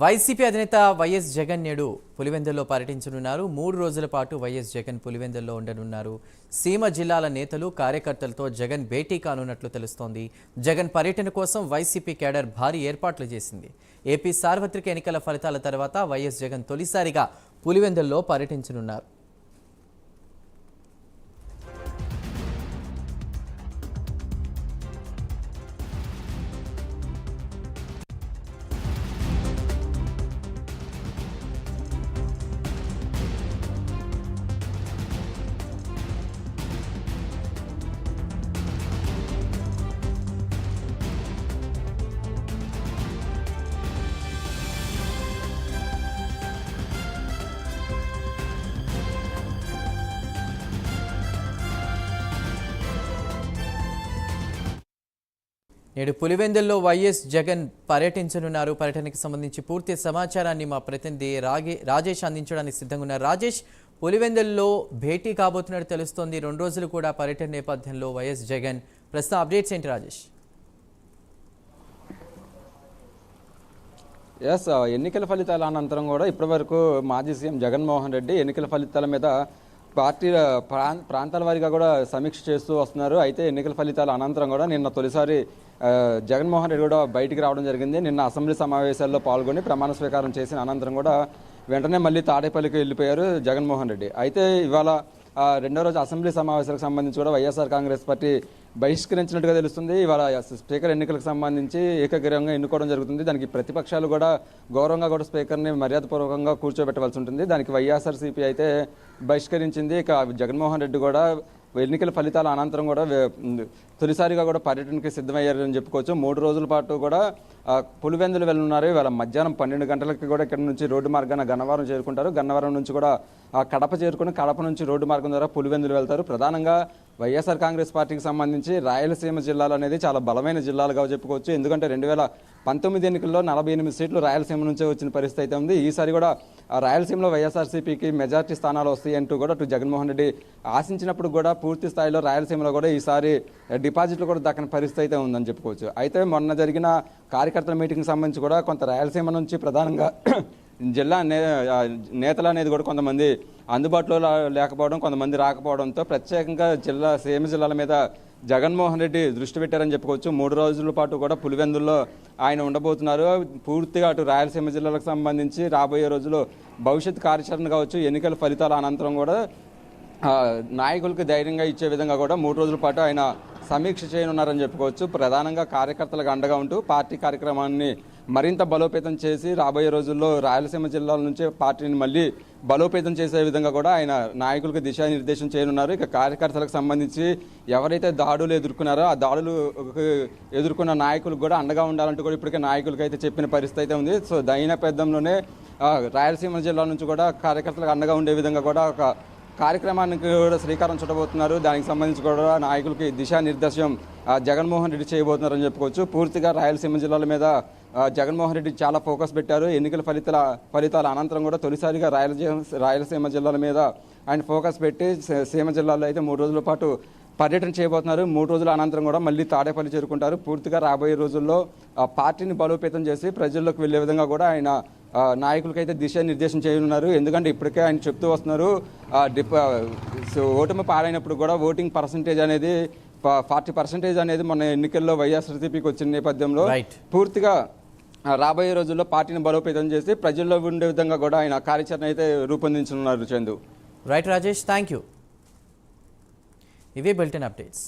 YCP అధినేత YS Jagan నేడు పులివెందుల్లో పర్యటించనున్నారు. మూడు రోజుల పాటు వైఎస్ జగన్ పులివెందుల్లో ఉండనున్నారు. సీమ జిల్లాల నేతలు కార్యకర్తలతో జగన్ భేటీ కానున్నట్లు తెలుస్తోంది. జగన్ పర్యటన కోసం వైసీపీ కేడర్ భారీ ఏర్పాట్లు చేసింది. ఏపీ సార్వత్రిక ఎన్నికల ఫలితాల తర్వాత వైఎస్ జగన్ తొలిసారిగా పులివెందుల్లో పర్యటించనున్నారు. నేడు పులివెందుల్లో వైఎస్ జగన్ పర్యటించనున్నారు. పర్యటనకి సంబంధించి పూర్తి సమాచారాన్ని మా ప్రతినిధి రాగే రాజేష్ అందించడానికి సిద్ధంగా ఉన్నారు. రాజేష్ పులివెందుల్లో భేటీ కాబోతున్నట్టు తెలుస్తోంది. రెండు రోజులు కూడా పర్యటన నేపథ్యంలో వైఎస్ జగన్. ప్రస్తుతం అప్డేట్స్ ఏంటి రాజేష్? ఎస్ ఎన్నికల ఫలితాల అనంతరం కూడా ఇప్పటివరకు మాజీ సీఎం జగన్మోహన్ రెడ్డి ఎన్నికల ఫలితాల మీద పార్టీ ప్రాం ప్రాంతాల వారీగా కూడా సమీక్ష చేస్తూ వస్తున్నారు. అయితే ఎన్నికల ఫలితాల అనంతరం కూడా నిన్న తొలిసారి జగన్మోహన్ రెడ్డి కూడా బయటికి రావడం జరిగింది. నిన్న అసెంబ్లీ సమావేశాల్లో పాల్గొని ప్రమాణ స్వీకారం చేసిన అనంతరం కూడా వెంటనే మళ్ళీ తాడేపల్లికి వెళ్ళిపోయారు జగన్మోహన్ రెడ్డి. అయితే ఇవాళ రెండో రోజు అసెంబ్లీ సమావేశాలకు సంబంధించి కూడా వైఎస్ఆర్ కాంగ్రెస్ పార్టీ బహిష్కరించినట్టుగా తెలుస్తుంది. ఇవాళ స్పీకర్ ఎన్నికలకు సంబంధించి ఏకగ్రీవంగా ఎన్నుకోవడం జరుగుతుంది. దానికి ప్రతిపక్షాలు కూడా గౌరవంగా కూడా స్పీకర్ని మర్యాదపూర్వకంగా కూర్చోబెట్టవలసి ఉంటుంది. దానికి వైఎస్ఆర్సీపీ అయితే బహిష్కరించింది. ఇక జగన్మోహన్ రెడ్డి కూడా ఎన్నికల ఫలితాల అనంతరం కూడా తొలిసారిగా కూడా పర్యటనకి సిద్ధమయ్యారని చెప్పుకోవచ్చు. మూడు రోజుల పాటు కూడా పులివెందులు వెళ్ళున్నారు ఇవాళ మధ్యాహ్నం పన్నెండు గంటలకి కూడా ఇక్కడ నుంచి రోడ్డు మార్గాన గన్నవరం చేరుకుంటారు. గన్నవరం నుంచి కూడా కడప చేరుకుని కడప నుంచి రోడ్డు మార్గం ద్వారా పులివెందులు వెళ్తారు. ప్రధానంగా వైఎస్ఆర్ కాంగ్రెస్ పార్టీకి సంబంధించి రాయలసీమ జిల్లాలు అనేది చాలా బలమైన జిల్లాలుగా చెప్పుకోవచ్చు. ఎందుకంటే రెండు వేల పంతొమ్మిది ఎన్నికల్లో నలభై ఎనిమిది సీట్లు రాయలసీమ నుంచే వచ్చిన పరిస్థితి అయితే ఉంది. ఈసారి కూడా రాయలసీమలో వైఎస్ఆర్సీపీకి మెజార్టీ స్థానాలు వస్తాయి అంటూ కూడా అటు జగన్మోహన్ రెడ్డి ఆశించినప్పుడు కూడా పూర్తి స్థాయిలో రాయలసీమలో కూడా ఈసారి డిపాజిట్లు కూడా దక్కని పరిస్థితి అయితే ఉందని చెప్పుకోవచ్చు. అయితే మొన్న జరిగిన కార్యకర్తల మీటింగ్ సంబంధించి కూడా కొంత రాయలసీమ నుంచి ప్రధానంగా జిల్లా నే నేతలు అనేది కూడా కొంతమంది అందుబాటులో లేకపోవడం కొంతమంది రాకపోవడంతో ప్రత్యేకంగా జిల్లా సీమ జిల్లాల మీద జగన్మోహన్ రెడ్డి దృష్టి పెట్టారని చెప్పుకోవచ్చు. మూడు రోజుల పాటు కూడా పులివెందుల్లో ఆయన ఉండబోతున్నారు. పూర్తిగా అటు రాయలసీమ జిల్లాలకు సంబంధించి రాబోయే రోజుల్లో భవిష్యత్ కార్యాచరణ కావచ్చు ఎన్నికల ఫలితాల అనంతరం కూడా నాయకులకు ధైర్యంగా ఇచ్చే విధంగా కూడా మూడు రోజుల పాటు ఆయన సమీక్ష చేయనున్నారని చెప్పుకోవచ్చు. ప్రధానంగా కార్యకర్తలకు అండగా ఉంటూ పార్టీ కార్యక్రమాన్ని మరింత బలోపేతం చేసి రాబోయే రోజుల్లో రాయలసీమ జిల్లాల నుంచే పార్టీని మళ్ళీ బలోపేతం చేసే విధంగా కూడా ఆయన నాయకులకు దిశానిర్దేశం చేయనున్నారు. ఇక కార్యకర్తలకు సంబంధించి ఎవరైతే దాడులు ఎదుర్కొన్నారో ఆ దాడులు ఎదుర్కొన్న నాయకులకు కూడా అండగా ఉండాలంటూ కూడా ఇప్పటికే నాయకులకు అయితే చెప్పిన పరిస్థితి అయితే ఉంది. సో దైన పెద్దంలోనే రాయలసీమ జిల్లా నుంచి కూడా కార్యకర్తలకు అండగా ఉండే విధంగా కూడా ఒక కార్యక్రమానికి కూడా శ్రీకారం చుట్టబోతున్నారు. దానికి సంబంధించి కూడా నాయకులకి దిశానిర్దేశం జగన్మోహన్ రెడ్డి చేయబోతున్నారని చెప్పుకోవచ్చు. పూర్తిగా రాయలసీమ జిల్లాల మీద జగన్మోహన్ రెడ్డి చాలా ఫోకస్ పెట్టారు. ఎన్నికల ఫలితాల ఫలితాల అనంతరం కూడా తొలిసారిగా రాయలసీమ రాయలసీమ జిల్లాల మీద ఆయన ఫోకస్ పెట్టి సీమ జిల్లాలో అయితే మూడు రోజుల పాటు పర్యటన చేయబోతున్నారు. మూడు రోజుల అనంతరం కూడా మళ్ళీ తాడేపల్లి చేరుకుంటారు. పూర్తిగా రాబోయే రోజుల్లో పార్టీని బలోపేతం చేసి ప్రజల్లోకి వెళ్ళే విధంగా కూడా ఆయన నాయకులకైతే దిశానిర్దేశం చేయనున్నారు. ఎందుకంటే ఇప్పటికే ఆయన చెప్తూ వస్తున్నారు డిప ఓటమి పాలైనప్పుడు కూడా ఓటింగ్ పర్సంటేజ్ అనేది ఫార్టీ పర్సెంటేజ్ అనేది మన ఎన్నికల్లో వైఎస్ఆర్సీపీకి వచ్చిన నేపథ్యంలో. పూర్తిగా రాబోయే రోజుల్లో పార్టీని బలోపేతం చేసి ప్రజల్లో ఉండే విధంగా కూడా ఆయన కార్యాచరణ అయితే రూపొందించనున్నారు Chandu. Right Rajesh thank you ఇవే బులెటిన్ అప్డేట్స్.